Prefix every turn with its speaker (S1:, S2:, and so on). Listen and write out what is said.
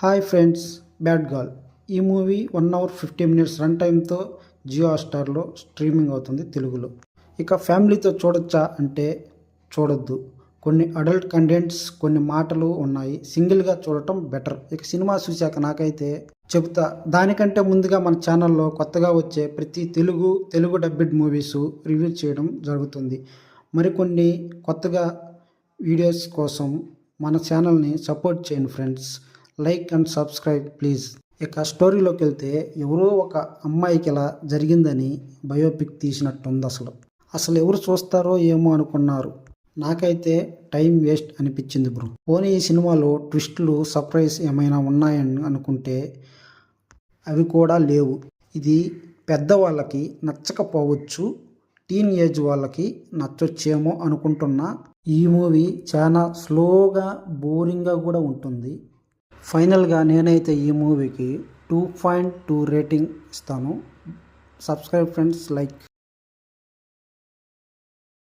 S1: Hi friends bad girl ఈ movie one hour fifty minutes run టైంతో Jio స్టార్లో streaming అవుతుంది తెలుగులో. ఇక ఫ్యామిలీతో చూడొచ్చా అంటే చూడొద్దు. కొన్ని అడల్ట్ కంటెంట్స్ కొన్ని మాటలు ఉన్నాయి. సింగిల్గా చూడటం బెటర్. ఇక సినిమా చూశాక నాకైతే చెబుతా దానికంటే ముందుగా మన ఛానల్లో కొత్తగా వచ్చే ప్రతి Telugu Telugu dubbed movies review చేయడం జరుగుతుంది. మరికొన్ని కొత్తగా వీడియోస్ కోసం మన ఛానల్ని సపోర్ట్ చేయండి friends. Like and subscribe please. ఇక స్టోరీలోకి వెళ్తే ఎవరో ఒక అమ్మాయికి ఇలా జరిగిందని బయోపిక్ తీసినట్టుంది అసలు. అసలు ఎవరు చూస్తారో ఏమో అనుకున్నారు. నాకైతే టైం వేస్ట్ అనిపించింది బ్రో. పోనీ ఈ సినిమాలో ట్విస్టులు సర్ప్రైజ్ ఏమైనా ఉన్నాయని అనుకుంటే అవి కూడా లేవు. ఇది పెద్దవాళ్ళకి నచ్చకపోవచ్చు టీన్ ఏజ్ వాళ్ళకి నచ్చొచ్చేమో అనుకుంటున్నా. ఈ మూవీ చాలా స్లోగా బోరింగ్గా కూడా ఉంటుంది. ఫైనల్గా నేనైతే ఈ మూవీకి టూ పాయింట్ టూ రేటింగ్ ఇస్తాను. Subscribe friends like